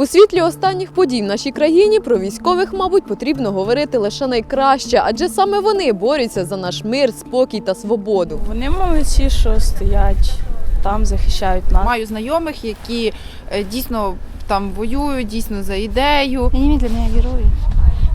У світлі останніх подій в нашій країні про військових, мабуть, потрібно говорити лише найкраще, адже саме вони борються за наш мир, спокій та свободу. Вони молодці, що стоять там, захищають нас. Маю знайомих, які е, дійсно там воюють, дійсно за ідею. Они для мене герои.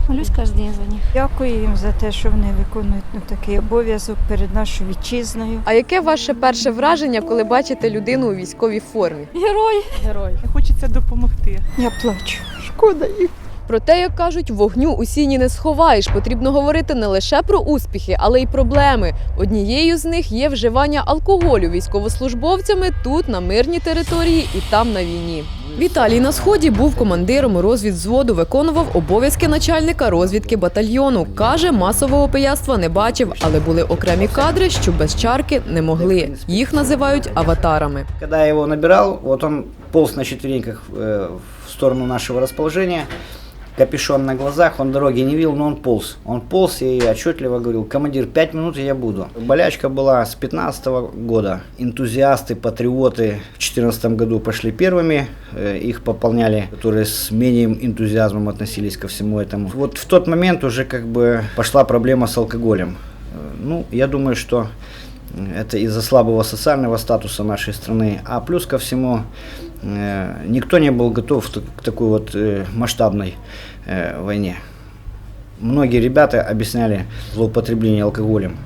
Молюсь кожен день за них. Дякую їм за те, що вони виконують ну, такий обов'язок перед нашою вітчизною. А яке ваше перше враження, коли бачите людину у військовій формі? Герой! Герой. Хочеться допомогти. Я плачу. Шкода їх. Проте, як кажуть, вогню у сіні не сховаєш. Потрібно говорити не лише про успіхи, але й проблеми. Однією з них є вживання алкоголю військовослужбовцями тут, на мирній території, і там на війні. Віталій на сході був командиром розвідзводу, виконував обов'язки начальника розвідки батальйону. Каже, масового пияцтва не бачив, але були окремі кадри, що без чарки не могли. Їх називають аватарами. Когда я его набирал, вот он полз на четвереньках э, в сторону нашего расположения, капюшон на глазах, он дороги не видел, но он полз. Он полз и отчетливо говорил, командир, пять минут и я буду. Болячка была с 15 года. Энтузиасты, патриоты в 2014 году пошли первыми, э, их пополняли, которые с менее энтузиазмом относились ко всему этому. Вот в тот момент уже как бы пошла проблема с алкоголем. Э, Ну, я думаю, что это из-за слабого социального статуса нашей страны. А плюс ко всему, э, никто не был готов к такой вот э, масштабной э, войне. Многие ребята объясняли злоупотребление алкоголем.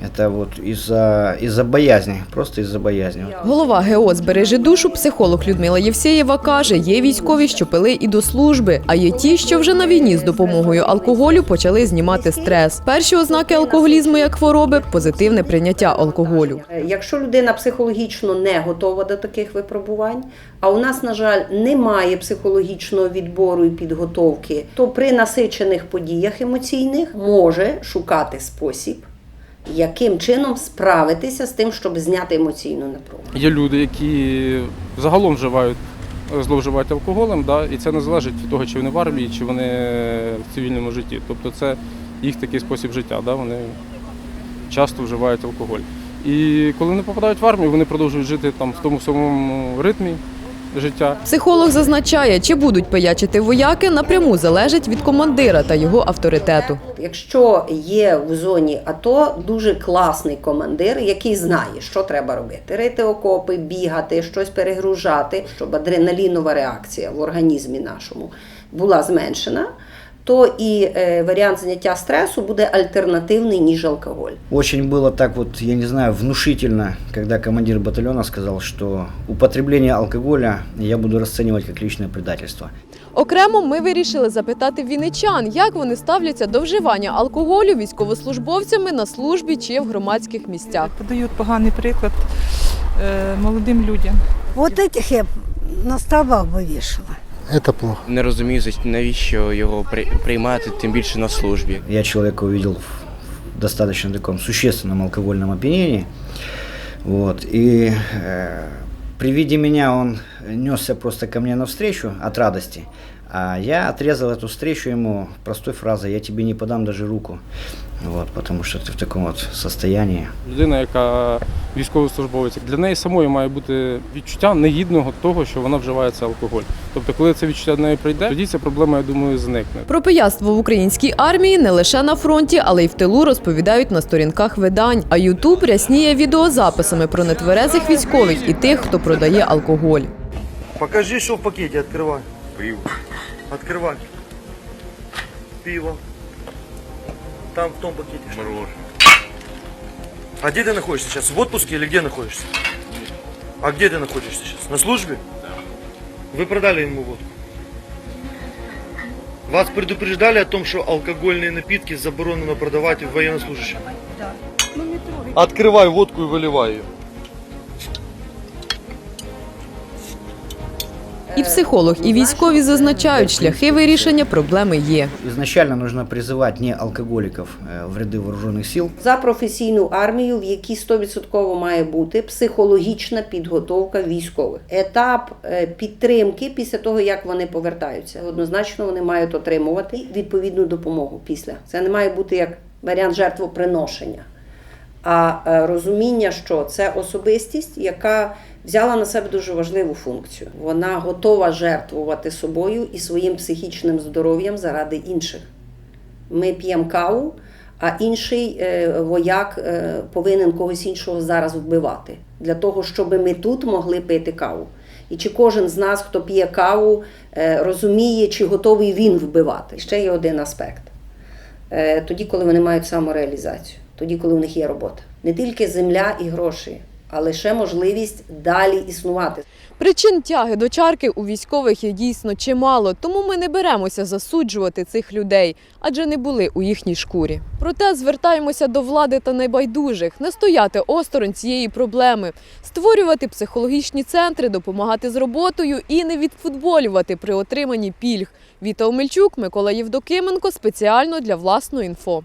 Это вот из-за из боязни, просто из-за боязни. Голова ГО «Збережи душу, психолог Людмила Євсеєва каже, є військові, що пили і до служби, а є ті, що вже на війні з допомогою алкоголю почали знімати стрес. Перші ознаки алкоголізму як хвороби позитивне прийняття алкоголю. Якщо людина психологічно не готова до таких випробувань, а у нас, на жаль, немає психологічного відбору і підготовки, то при насичених подіях емоційних може шукати спосіб, яким чином справитися з тим, щоб зняти емоційну напругу. Є люди, які загалом вживають, зловживають алкоголем, да, і це не залежить від того, чи вони в армії, чи вони в цивільному житті. Тобто це їх такий спосіб життя, да, вони часто вживають алкоголь. І коли вони попадають в армію, вони продовжують жити там в тому самому ритмі життя. Психолог зазначає, чи будуть пиячити вояки, напряму залежить від командира та його авторитету. Якщо є в зоні АТО дуже класний командир, який знає, що треба робити: рити окопи, бігати, щось перегружати, щоб адреналінова реакція в організмі нашому була зменшена, то і е, варіант зняття стресу буде альтернативний ніж алкоголь. Очень было так вот, я не знаю, внушительно, когда командир батальона сказал, что употребление алкоголя я буду расценивать как личное предательство. Окремо ми вирішили запитати вінничан, як вони ставляться до вживання алкоголю військовослужбовцями на службі чи в громадських місцях. Подають поганий приклад е, молодим людям. Вот этих я б на столбах бы вешала. Это плохо. Не розумію, навіщо його приймати, тим більше на службі. Я чоловіка увидел в достаточно таком существенном алкогольном опьянении. Вот, и э, при виде меня он несся просто ко мне навстречу от радости. А я отрезал эту встречу ему простой фразой «Я тебе не подам даже руку». Вот, потому что ты в таком вот состоянии. Людина, яка військовослужбовець, для неї самої має бути відчуття негідного того, що вона вживає цей алкоголь. Тобто, коли це відчуття до неї прийде, тоді ця проблема, я думаю, зникне. Про пияцтво в українській армії не лише на фронті, але й в тилу розповідають на сторінках видань. А Ютуб рясніє відеозаписами про нетверезих військових і тих, хто продає алкоголь. Покажи, что в пакете, открывай. Открывай. Пиво. Там в том пакете. Мороженое. А где ты находишься сейчас? В отпуске или где находишься? А где ты находишься сейчас? На службе? Вы продали ему водку? Вас предупреждали о том, что алкогольные напитки заборонено продавать военнослужащим? Открывай водку и выливай ее. І психолог, і військові зазначають, шляхи вирішення проблеми є. Изначально нужно призывать не алкоголиков э, в ряды вооруженных сил, За професійну армію, в якій 100% має бути психологічна підготовка військових. Етап е, підтримки після того, як вони повертаються. Однозначно вони мають отримувати відповідну допомогу після. Це не має бути як варіант жертвоприношення. а е, розуміння, що це особистість, яка взяла на себе дуже важливу функцію. Вона готова жертвувати собою і своїм психічним здоров'ям заради інших. Ми п'ємо каву, а інший е, вояк е, повинен когось іншого зараз вбивати для того, щоб ми тут могли пити каву. І чи кожен з нас, хто п'є каву, розуміє, чи готовий він вбивати. Ще є один аспект. Тоді, коли вони мають самореалізацію, тоді, коли в них є робота. Не тільки земля і гроші, а лише можливість далі існувати. Причин тяги до чарки у військових є дійсно чимало, тому ми не беремося засуджувати цих людей, адже не були у їхній шкурі. Проте звертаємося до влади та найбайдужих, не стояти осторонь цієї проблеми, створювати психологічні центри, допомагати з роботою і не відфутболювати при отриманні пільг. Віта Омельчук, Микола Євдокименко спеціально для власної інфо.